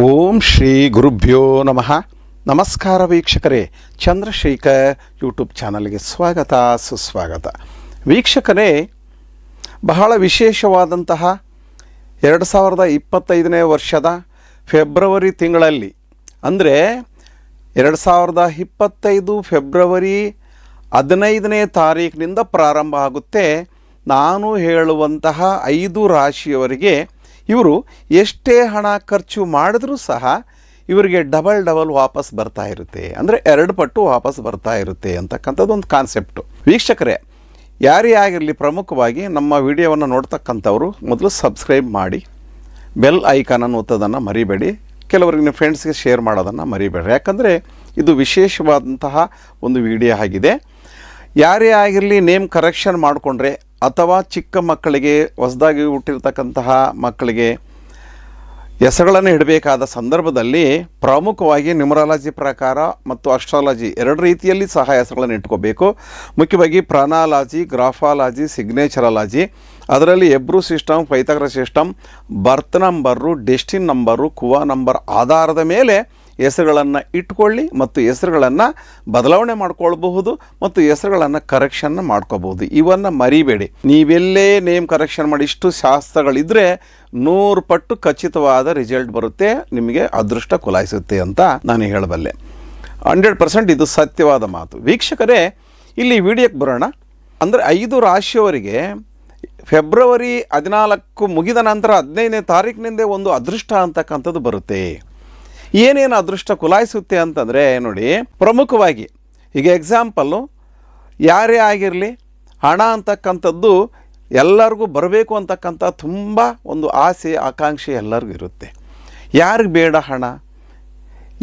ಓಂ ಶ್ರೀ ಗುರುಭ್ಯೋ ನಮಃ. ನಮಸ್ಕಾರ ವೀಕ್ಷಕರೇ. ಚಂದ್ರಶೇಖರ್ ಯೂಟ್ಯೂಬ್ ಚಾನಲ್ಗೆ ಸ್ವಾಗತ, ಸುಸ್ವಾಗತ. ವೀಕ್ಷಕರೇ, ಬಹಳ ವಿಶೇಷವಾದಂತಹ ಎರಡು ಸಾವಿರದ ಇಪ್ಪತ್ತೈದನೇ ವರ್ಷದ ಫೆಬ್ರವರಿ ತಿಂಗಳಲ್ಲಿ, ಅಂದರೆ ಎರಡು ಸಾವಿರದ ಇಪ್ಪತ್ತೈದು ಫೆಬ್ರವರಿ ಹದಿನೈದನೇ ತಾರೀಕಿನಿಂದ ಪ್ರಾರಂಭ ಆಗುತ್ತೆ. ನಾನು ಹೇಳುವಂತಹ ಐದು ರಾಶಿಯವರಿಗೆ ಇವರು ಎಷ್ಟೇ ಹಣ ಖರ್ಚು ಮಾಡಿದ್ರೂ ಸಹ ಇವರಿಗೆ ಡಬಲ್ ಡಬಲ್ ವಾಪಸ್ ಬರ್ತಾ ಇರುತ್ತೆ. ಅಂದರೆ ಎರಡು ಪಟ್ಟು ವಾಪಸ್ ಬರ್ತಾ ಇರುತ್ತೆ ಅಂತಕ್ಕಂಥದ್ದು ಒಂದು ಕಾನ್ಸೆಪ್ಟು ವೀಕ್ಷಕರೇ, ಯಾರೇ ಆಗಿರಲಿ ಪ್ರಮುಖವಾಗಿ ನಮ್ಮ ವಿಡಿಯೋವನ್ನು ನೋಡ್ತಕ್ಕಂಥವ್ರು ಮೊದಲು ಸಬ್ಸ್ಕ್ರೈಬ್ ಮಾಡಿ ಬೆಲ್ ಐಕಾನನ್ನು ಒತ್ತೋದನ್ನು ಮರಿಬೇಡಿ. ಕೆಲವರಿಗೆ ನಿಮ್ಮ ಫ್ರೆಂಡ್ಸ್ಗೆ ಶೇರ್ ಮಾಡೋದನ್ನು ಮರಿಬೇಡಿ. ಯಾಕಂದರೆ ಇದು ವಿಶೇಷವಾದಂತಹ ಒಂದು ವಿಡಿಯೋ ಆಗಿದೆ. ಯಾರೇ ಆಗಿರಲಿ ನೇಮ್ ಕರೆಕ್ಷನ್ ಮಾಡಿಕೊಂಡ್ರೆ ಅಥವಾ ಚಿಕ್ಕ ಮಕ್ಕಳಿಗೆ ಹೊಸದಾಗಿ ಹುಟ್ಟಿರ್ತಕ್ಕಂತಹ ಮಕ್ಕಳಿಗೆ ಹೆಸರುಗಳನ್ನು ಇಡಬೇಕಾದ ಸಂದರ್ಭದಲ್ಲಿ ಪ್ರಮುಖವಾಗಿ ನ್ಯೂಮರಾಲಜಿ ಪ್ರಕಾರ ಮತ್ತು ಅಸ್ಟ್ರಾಲಜಿ ಎರಡು ರೀತಿಯಲ್ಲಿ ಸಹ ಹೆಸರುಗಳನ್ನು ಇಟ್ಕೋಬೇಕು. ಮುಖ್ಯವಾಗಿ ಪ್ರಾಣಾಲಜಿ, ಗ್ರಾಫಾಲಜಿ, ಸಿಗ್ನೇಚರಾಲಜಿ. ಅದರಲ್ಲಿ Hebrew system Pythagoras system, birth number, destiny number, Kua number ಆಧಾರದ ಮೇಲೆ ಹೆಸರುಗಳನ್ನು ಇಟ್ಕೊಳ್ಳಿ ಮತ್ತು ಹೆಸರುಗಳನ್ನು ಬದಲಾವಣೆ ಮಾಡ್ಕೊಳ್ಬಹುದು ಮತ್ತು ಹೆಸರುಗಳನ್ನು ಕರೆಕ್ಷನ್ ಮಾಡ್ಕೋಬಹುದು ಇವನ್ನು ಮರಿಬೇಡಿ. ನೀವೆಲ್ಲೇ ನೇಮ್ ಕರೆಕ್ಷನ್ ಮಾಡಿ ಇಷ್ಟು ಶಾಸ್ತ್ರಗಳಿದ್ದರೆ ನೂರು ಪಟ್ಟು ಖಚಿತವಾದ ರಿಸಲ್ಟ್ ಬರುತ್ತೆ, ನಿಮಗೆ ಅದೃಷ್ಟ ಕುಲಾಯಿಸುತ್ತೆ ಅಂತ ನಾನು ಹೇಳಬಲ್ಲೆ. ಹಂಡ್ರೆಡ್ ಪರ್ಸೆಂಟ್ ಇದು ಸತ್ಯವಾದ ಮಾತು. ವೀಕ್ಷಕರೇ, ಇಲ್ಲಿ ವಿಡಿಯೋಕ್ಕೆ ಬರೋಣ. ಅಂದರೆ ಐದು ರಾಶಿಯವರಿಗೆ ಫೆಬ್ರವರಿ ಹದಿನಾಲ್ಕು ಮುಗಿದ ನಂತರ ಹದಿನೈದನೇ ತಾರೀಕಿನಿಂದ ಒಂದು ಅದೃಷ್ಟ ಅಂತಕ್ಕಂಥದ್ದು ಬರುತ್ತೆ. ಏನೇನು ಅದೃಷ್ಟ ಕುಲಾಯಿಸುತ್ತೆ ಅಂತಂದರೆ ನೋಡಿ, ಪ್ರಮುಖವಾಗಿ ಈಗ ಎಕ್ಸಾಂಪಲ್ಲು ಯಾರೇ ಆಗಿರಲಿ, ಹಣ ಅಂತಕ್ಕಂಥದ್ದು ಎಲ್ಲರಿಗೂ ಬರಬೇಕು ಅಂತಕ್ಕಂಥ ತುಂಬ ಒಂದು ಆಸೆ, ಆಕಾಂಕ್ಷೆ ಎಲ್ಲರಿಗೂ ಇರುತ್ತೆ. ಯಾರಿಗೆ ಬೇಡ ಹಣ?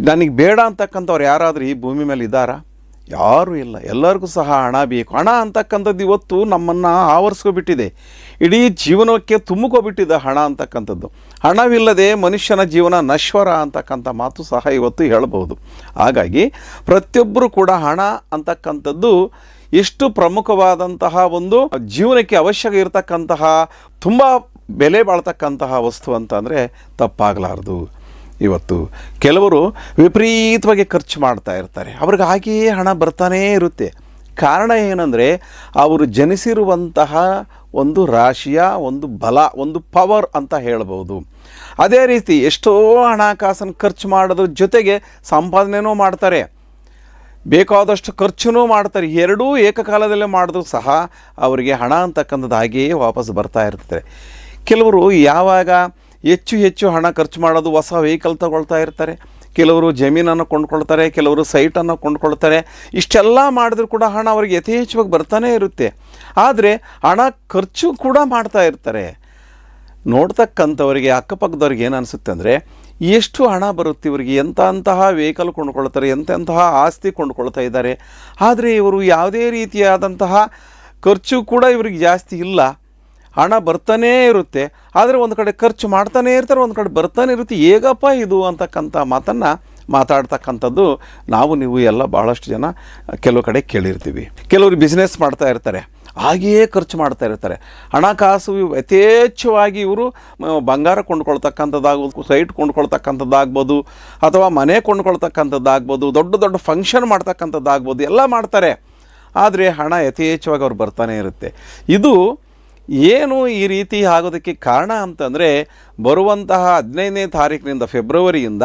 ನನಗೆ ಬೇಡ ಅಂತಕ್ಕಂಥವ್ರು ಯಾರಾದರೂ ಈ ಭೂಮಿ ಮೇಲೆ ಇದ್ದಾರಾ? ಯಾರೂ ಇಲ್ಲ. ಎಲ್ಲರಿಗೂ ಸಹ ಹಣ ಬೇಕು. ಹಣ ಅಂತಕ್ಕಂಥದ್ದು ಇವತ್ತು ನಮ್ಮನ್ನು ಆವರಿಸ್ಕೊಬಿಟ್ಟಿದೆ. ಇಡೀ ಜೀವನಕ್ಕೆ ತುಂಬಿಕೊಬಿಟ್ಟಿದೆ ಹಣ ಅಂತಕ್ಕಂಥದ್ದು. ಹಣವಿಲ್ಲದೆ ಮನುಷ್ಯನ ಜೀವನ ನಶ್ವರ ಅಂತಕ್ಕಂಥ ಮಾತು ಸಹ ಇವತ್ತು ಹೇಳಬಹುದು. ಹಾಗಾಗಿ ಪ್ರತಿಯೊಬ್ಬರು ಕೂಡ ಹಣ ಅಂತಕ್ಕಂಥದ್ದು ಎಷ್ಟು ಪ್ರಮುಖವಾದಂತಹ ಒಂದು ಜೀವನಕ್ಕೆ ಅವಶ್ಯಕ ಇರತಕ್ಕಂತಹ, ತುಂಬ ಬೆಲೆ ಬಾಳ್ತಕ್ಕಂತಹ ವಸ್ತು ಅಂತಂದರೆ ತಪ್ಪಾಗಲಾರದು. ಇವತ್ತು. ಕೆಲವರು ವಿಪರೀತವಾಗಿ ಖರ್ಚು ಮಾಡ್ತಾ ಇರ್ತಾರೆ. ಅವ್ರಿಗೆ ಹಾಗೆಯೇ ಹಣ ಬರ್ತಾನೇ ಇರುತ್ತೆ. ಕಾರಣ ಏನಂದರೆ, ಅವರು ಜನಿಸಿರುವಂತಹ ಒಂದು ರಾಶಿಯ ಒಂದು ಬಲ, ಒಂದು ಪವರ್ ಅಂತ ಹೇಳಬಹುದು. ಅದೇ ರೀತಿ ಎಷ್ಟೋ ಹಣಕಾಸನ್ನು ಖರ್ಚು ಮಾಡೋದ್ರ ಜೊತೆಗೆ ಸಂಪಾದನೆನೂ ಮಾಡ್ತಾರೆ. ಬೇಕಾದಷ್ಟು ಖರ್ಚು ಮಾಡ್ತಾರೆ. ಎರಡೂ ಏಕಕಾಲದಲ್ಲೇ ಮಾಡಿದ್ರು ಸಹ ಅವರಿಗೆ ಹಣ ಅಂತಕ್ಕಂಥದ್ದು ಹಾಗೆಯೇ ವಾಪಸ್ ಬರ್ತಾ ಇರ್ತದೆ. ಕೆಲವರು ಯಾವಾಗ ಹೆಚ್ಚು ಹೆಚ್ಚು ಹಣ ಖರ್ಚು ಮಾಡೋದು ಹೊಸ ವೆಹಿಕಲ್ ತಗೊಳ್ತಾ ಇರ್ತಾರೆ. ಕೆಲವರು ಜಮೀನನ್ನು ಕೊಂಡ್ಕೊಳ್ತಾರೆ, ಕೆಲವರು ಸೈಟನ್ನು ಕೊಂಡ್ಕೊಳ್ತಾರೆ. ಇಷ್ಟೆಲ್ಲ ಮಾಡಿದ್ರು ಕೂಡ ಹಣ ಅವರಿಗೆ ಯಥೇಚ್ಛವಾಗಿ ಬರ್ತಾನೆ ಇರುತ್ತೆ. ಆದರೆ ಹಣ ಖರ್ಚು ಕೂಡ ಮಾಡ್ತಾ ಇರ್ತಾರೆ. ನೋಡ್ತಕ್ಕಂಥವರಿಗೆ, ಅಕ್ಕಪಕ್ಕದವ್ರಿಗೆ ಏನು ಅನಿಸುತ್ತೆ ಅಂದರೆ, ಎಷ್ಟು ಹಣ ಬರುತ್ತೆ ಇವರಿಗೆ? ಎಂಥ ಅಂತಹ ವೆಹಿಕಲ್ ಕೊಂಡ್ಕೊಳ್ತಾರೆ, ಎಂತೆಂತಹ ಆಸ್ತಿ ಕೊಂಡ್ಕೊಳ್ತಾ ಇದ್ದಾರೆ? ಆದರೆ ಇವರು ಯಾವುದೇ ರೀತಿಯಾದಂತಹ ಖರ್ಚು ಕೂಡ ಇವ್ರಿಗೆ ಜಾಸ್ತಿ ಇಲ್ಲ. ಹಣ ಬರ್ತಾನೇ ಇರುತ್ತೆ, ಆದರೆ ಒಂದು ಕಡೆ ಖರ್ಚು ಮಾಡ್ತಾನೇ ಇರ್ತಾರೆ, ಒಂದು ಕಡೆ ಬರ್ತಾನೆ ಇರುತ್ತೆ. ಹೇಗಪ್ಪ ಇದು ಅಂತಕ್ಕಂಥ ಮಾತನ್ನು ಮಾತಾಡ್ತಕ್ಕಂಥದ್ದು ನಾವು, ನೀವು ಎಲ್ಲ ಭಾಳಷ್ಟು ಜನ ಕೆಲವು ಕಡೆ ಕೇಳಿರ್ತೀವಿ. ಕೆಲವರು ಬಿಸ್ನೆಸ್ ಮಾಡ್ತಾ ಇರ್ತಾರೆ, ಹಾಗೆಯೇ ಖರ್ಚು ಮಾಡ್ತಾ ಇರ್ತಾರೆ. ಹಣಕಾಸು ಯಥೇಚ್ಛವಾಗಿ ಇವರು ಬಂಗಾರ ಕೊಂಡ್ಕೊಳ್ತಕ್ಕಂಥದ್ದಾಗ್ಬೋದು, ಸೈಟ್ ಕೊಂಡ್ಕೊಳ್ತಕ್ಕಂಥದ್ದಾಗ್ಬೋದು, ಅಥವಾ ಮನೆ ಕೊಂಡ್ಕೊಳ್ತಕ್ಕಂಥದ್ದಾಗ್ಬೋದು, ದೊಡ್ಡ ದೊಡ್ಡ ಫಂಕ್ಷನ್ ಮಾಡ್ತಕ್ಕಂಥದ್ದಾಗ್ಬೋದು, ಎಲ್ಲ ಮಾಡ್ತಾರೆ. ಆದರೆ ಹಣ ಯಥೇಚ್ಛವಾಗಿ ಅವ್ರು ಬರ್ತಾನೆ ಇರುತ್ತೆ. ಇದು ಏನು ಈ ರೀತಿ ಆಗೋದಕ್ಕೆ ಕಾರಣ ಅಂತಂದರೆ ಬರುವಂತಹ ಹದಿನೈದನೇ ತಾರೀಕಿನಿಂದ ಫೆಬ್ರವರಿಯಿಂದ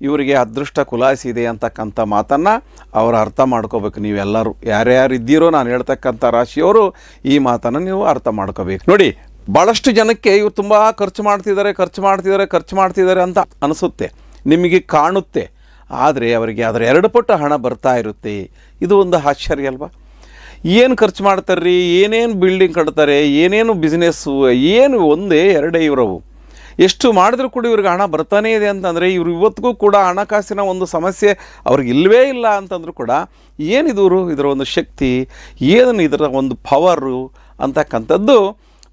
ಇವರಿಗೆ ಅದೃಷ್ಟ ಕುಲಾಯಿಸಿದೆ ಅಂತಕ್ಕಂಥ ಮಾತನ್ನು ಅವರು ಅರ್ಥ ಮಾಡ್ಕೋಬೇಕು. ನೀವೆಲ್ಲರೂ ಯಾರ್ಯಾರು ಇದ್ದೀರೋ ನಾನು ಹೇಳ್ತಕ್ಕಂಥ ರಾಶಿಯವರು ಈ ಮಾತನ್ನು ನೀವು ಅರ್ಥ ಮಾಡ್ಕೋಬೇಕು. ನೋಡಿ ಭಾಳಷ್ಟು ಜನಕ್ಕೆ ಇವರು ತುಂಬ ಖರ್ಚು ಮಾಡ್ತಿದ್ದಾರೆ ಖರ್ಚು ಮಾಡ್ತಿದ್ದಾರೆ ಖರ್ಚು ಮಾಡ್ತಿದ್ದಾರೆ ಅಂತ ಅನಿಸುತ್ತೆ. ನಿಮಗೆ ಕಾಣುತ್ತೆ. ಆದರೆ ಅವರಿಗೆ ಅದರ ಎರಡು ಪಟ್ಟು ಹಣ ಬರ್ತಾ ಇರುತ್ತೆ. ಇದು ಒಂದು ಆಶ್ಚರ್ಯ ಅಲ್ವಾ? ಏನು ಖರ್ಚು ಮಾಡ್ತಾರ್ರಿ? ಏನೇನು ಬಿಲ್ಡಿಂಗ್ ಕಟ್ತಾರೆ? ಏನೇನು ಬಿಸ್ನೆಸ್ಸು ಏನು ಒಂದೇ ಎರಡೇ ಇವರವು. ಎಷ್ಟು ಮಾಡಿದ್ರು ಕೂಡ ಇವ್ರಿಗೆ ಹಣ ಬರ್ತಾನೇ ಇದೆ ಅಂತಂದರೆ ಇವ್ರು ಇವತ್ತಿಗೂ ಕೂಡ ಹಣಕಾಸಿನ ಒಂದು ಸಮಸ್ಯೆ ಅವ್ರಿಗೆ ಇಲ್ಲವೇ ಇಲ್ಲ ಅಂತಂದರೂ ಕೂಡ ಏನಿದೂರು ಇದರ ಒಂದು ಶಕ್ತಿ, ಏನು ಇದರ ಒಂದು ಪವರು ಅಂತಕ್ಕಂಥದ್ದು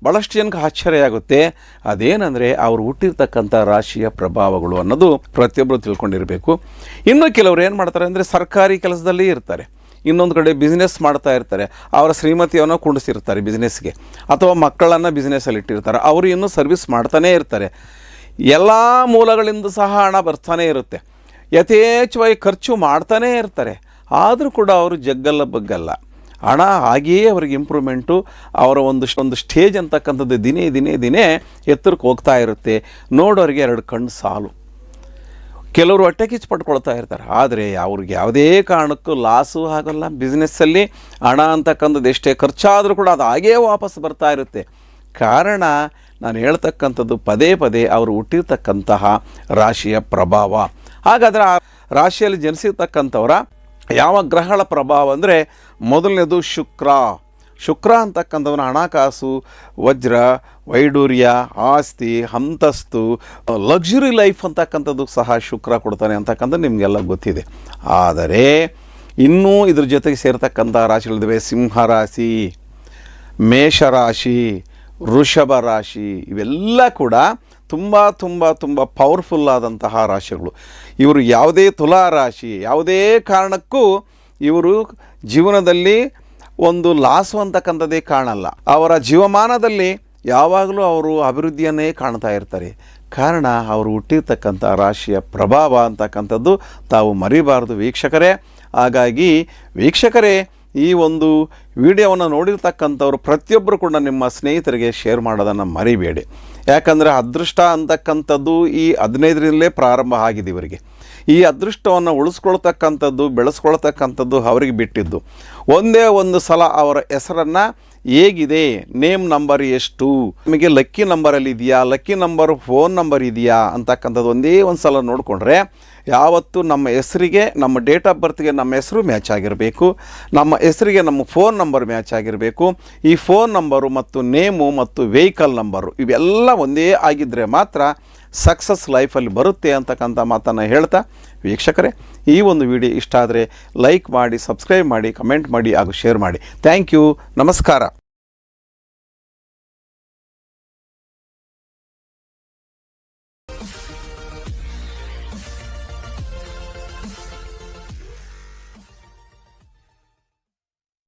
ಭಾಳಷ್ಟು ಜನಕ್ಕೆ ಆಶ್ಚರ್ಯ ಆಗುತ್ತೆ. ಅದೇನೆಂದರೆ ಅವರು ಹುಟ್ಟಿರ್ತಕ್ಕಂಥ ರಾಶಿಯ ಪ್ರಭಾವಗಳು ಅನ್ನೋದು ಪ್ರತಿಯೊಬ್ಬರು ತಿಳ್ಕೊಂಡಿರಬೇಕು. ಇನ್ನು ಕೆಲವರು ಏನು ಮಾಡ್ತಾರೆ ಅಂದರೆ ಸರ್ಕಾರಿ ಕೆಲಸದಲ್ಲಿ ಇರ್ತಾರೆ. ಇನ್ನೊಂದು ಕಡೆ ಬಿಸ್ನೆಸ್ ಮಾಡ್ತಾ ಇರ್ತಾರೆ. ಅವರ ಶ್ರೀಮತಿಯನ್ನು ಕುಂಡಿಸಿರ್ತಾರೆ ಬಿಸ್ನೆಸ್ಗೆ ಅಥವಾ ಮಕ್ಕಳನ್ನು ಬಿಸ್ನೆಸ್ಸಲ್ಲಿ ಇಟ್ಟಿರ್ತಾರೆ. ಅವರು ಇನ್ನೂ ಸರ್ವಿಸ್ ಮಾಡ್ತಾನೇ ಇರ್ತಾರೆ. ಎಲ್ಲ ಮೂಲಗಳಿಂದ ಸಹ ಹಣ ಬರ್ತಾನೆ ಇರುತ್ತೆ. ಯಥೇಚ್ಛವಾಗಿ ಖರ್ಚು ಮಾಡ್ತಾನೇ ಇರ್ತಾರೆ. ಆದರೂ ಕೂಡ ಅವರು ಜಗ್ಗಲ್ಲ ಬಗ್ಗಲ್ಲ. ಹಣ ಹಾಗೆಯೇ ಅವ್ರಿಗೆ ಇಂಪ್ರೂವ್ಮೆಂಟು ಅವರ ಒಂದು ಒಂದು ಸ್ಟೇಜ್ ಅಂತಕ್ಕಂಥದ್ದು ದಿನೇ ದಿನೇ ದಿನೇ ಎತ್ತರಕ್ಕೆ ಹೋಗ್ತಾ ಇರುತ್ತೆ. ನೋಡೋರಿಗೆ ಎರಡು ಕಣ್ಣು ಸಾಲು. ಕೆಲವರು ಹೊಟ್ಟೆ ಕಿಚ್ಚು ಪಡ್ಕೊಳ್ತಾ ಇರ್ತಾರೆ. ಆದರೆ ಅವ್ರಿಗೆ ಯಾವುದೇ ಕಾರಣಕ್ಕೂ ಲಾಸು ಆಗೋಲ್ಲ. ಬಿಸ್ನೆಸ್ಸಲ್ಲಿ ಹಣ ಅಂತಕ್ಕಂಥದ್ದು ಎಷ್ಟೇ ಖರ್ಚಾದರೂ ಕೂಡ ಅದು ಹಾಗೇ ವಾಪಸ್ ಬರ್ತಾ ಇರುತ್ತೆ. ಕಾರಣ ನಾನು ಹೇಳ್ತಕ್ಕಂಥದ್ದು ಪದೇ ಪದೇ ಅವರು ಹುಟ್ಟಿರ್ತಕ್ಕಂತಹ ರಾಶಿಯ ಪ್ರಭಾವ. ಹಾಗಾದರೆ ಆ ರಾಶಿಯಲ್ಲಿ ಜನಿಸಿರ್ತಕ್ಕಂಥವರ ಯಾವ ಗ್ರಹಗಳ ಪ್ರಭಾವ ಅಂದರೆ ಮೊದಲನೇದು ಶುಕ್ರ. ಶುಕ್ರ ಅಂತಕ್ಕಂಥವನ ಹಣಕಾಸು, ವಜ್ರ, ವೈಡೂರ್ಯ, ಆಸ್ತಿ, ಅಂತಸ್ತು, ಲಕ್ಸುರಿ ಲೈಫ್ ಅಂತಕ್ಕಂಥದ್ದು ಸಹ ಶುಕ್ರ ಕೊಡ್ತಾನೆ ಅಂತಕ್ಕಂಥದ್ದು ನಿಮಗೆಲ್ಲ ಗೊತ್ತಿದೆ. ಆದರೆ ಇನ್ನೂ ಇದ್ರ ಜೊತೆಗೆ ಸೇರ್ತಕ್ಕಂಥ ರಾಶಿಗಳಿದ್ದಾವೆ. ಸಿಂಹ ರಾಶಿ ಮೇಷರಾಶಿ ವೃಷಭ ರಾಶಿ, ಇವೆಲ್ಲ ಕೂಡ ತುಂಬ ತುಂಬ ತುಂಬ ಪವರ್ಫುಲ್ ಆದಂತಹ ರಾಶಿಗಳು. ಇವರು ಯಾವುದೇ ತುಲಾ ರಾಶಿ, ಯಾವುದೇ ಕಾರಣಕ್ಕೂ ಇವರು ಜೀವನದಲ್ಲಿ ಒಂದು ಲಾಸು ಅಂತಕ್ಕಂಥದ್ದೇ ಕಾಣಲ್ಲ. ಅವರ ಜೀವಮಾನದಲ್ಲಿ ಯಾವಾಗಲೂ ಅವರು ಅಭಿವೃದ್ಧಿಯನ್ನೇ ಕಾಣ್ತಾ ಇರ್ತಾರೆ. ಕಾರಣ ಅವರು ಹುಟ್ಟಿರ್ತಕ್ಕಂಥ ರಾಶಿಯ ಪ್ರಭಾವ ಅಂತಕ್ಕಂಥದ್ದು ತಾವು ಮರಿಬಾರದು ವೀಕ್ಷಕರೇ. ಹಾಗಾಗಿ ವೀಕ್ಷಕರೇ, ಈ ಒಂದು ವಿಡಿಯೋವನ್ನು ನೋಡಿರ್ತಕ್ಕಂಥವ್ರು ಪ್ರತಿಯೊಬ್ಬರು ಕೂಡ ನಿಮ್ಮ ಸ್ನೇಹಿತರಿಗೆ ಶೇರ್ ಮಾಡೋದನ್ನು ಮರಿಬೇಡಿ. ಯಾಕಂದರೆ ಅದೃಷ್ಟ ಅಂತಕ್ಕಂಥದ್ದು ಈ ಹದಿನೈದರಿಂದಲೇ ಪ್ರಾರಂಭ ಆಗಿದೆ ಇವರಿಗೆ. ಈ ಅದೃಷ್ಟವನ್ನು ಉಳಿಸ್ಕೊಳ್ತಕ್ಕಂಥದ್ದು, ಬೆಳೆಸ್ಕೊಳ್ತಕ್ಕಂಥದ್ದು ಅವರಿಗೆ ಬಿಟ್ಟಿದ್ದು. ಒಂದೇ ಒಂದು ಸಲ ಅವರ ಹೆಸರನ್ನು ಹೇಗಿದೆ, ನೇಮ್ ನಂಬರ್ ಎಷ್ಟು, ನಿಮಗೆ ಲಕ್ಕಿ ನಂಬರಲ್ಲಿ ಇದೆಯಾ, ಲಕ್ಕಿ ನಂಬರ್, ಫೋನ್ ನಂಬರ್ ಇದೆಯಾ ಅಂತಕ್ಕಂಥದ್ದು ಒಂದೇ ಒಂದು ಸಲ ನೋಡಿಕೊಂಡ್ರೆ ಯಾವತ್ತು ನಮ್ಮ ಹೆಸರಿಗೆ, ನಮ್ಮ ಡೇಟ್ ಆಫ್ ಬರ್ತ್ಗೆ ನಮ್ಮ ಹೆಸರು ಮ್ಯಾಚ್ ಆಗಿರಬೇಕು. ನಮ್ಮ ಹೆಸರಿಗೆ ನಮ್ಮ ಫೋನ್ ನಂಬರ್ ಮ್ಯಾಚ್ ಆಗಿರಬೇಕು. ಈ ಫೋನ್ ನಂಬರು ಮತ್ತು ನೇಮು ಮತ್ತು ವೆಹಿಕಲ್ ನಂಬರು ಇವೆಲ್ಲ ಒಂದೇ ಆಗಿದ್ದರೆ ಮಾತ್ರ ಸಕ್ಸಸ್ ಲೈಫಲ್ಲಿ ಬರುತ್ತೆ ಅಂತಕ್ಕಂಥ ಮಾತನ್ನು ಹೇಳ್ತಾ ವೀಕ್ಷಕರೇ, ಈ ಒಂದು ವಿಡಿಯೋ ಇಷ್ಟ ಆದರೆ ಲೈಕ್ ಮಾಡಿ ಸಬ್ಸ್ಕ್ರೈಬ್ ಮಾಡಿ ಕಮೆಂಟ್ ಮಾಡಿ ಹಾಗೂ ಶೇರ್ ಮಾಡಿ. ಥ್ಯಾಂಕ್ ಯು ನಮಸ್ಕಾರ.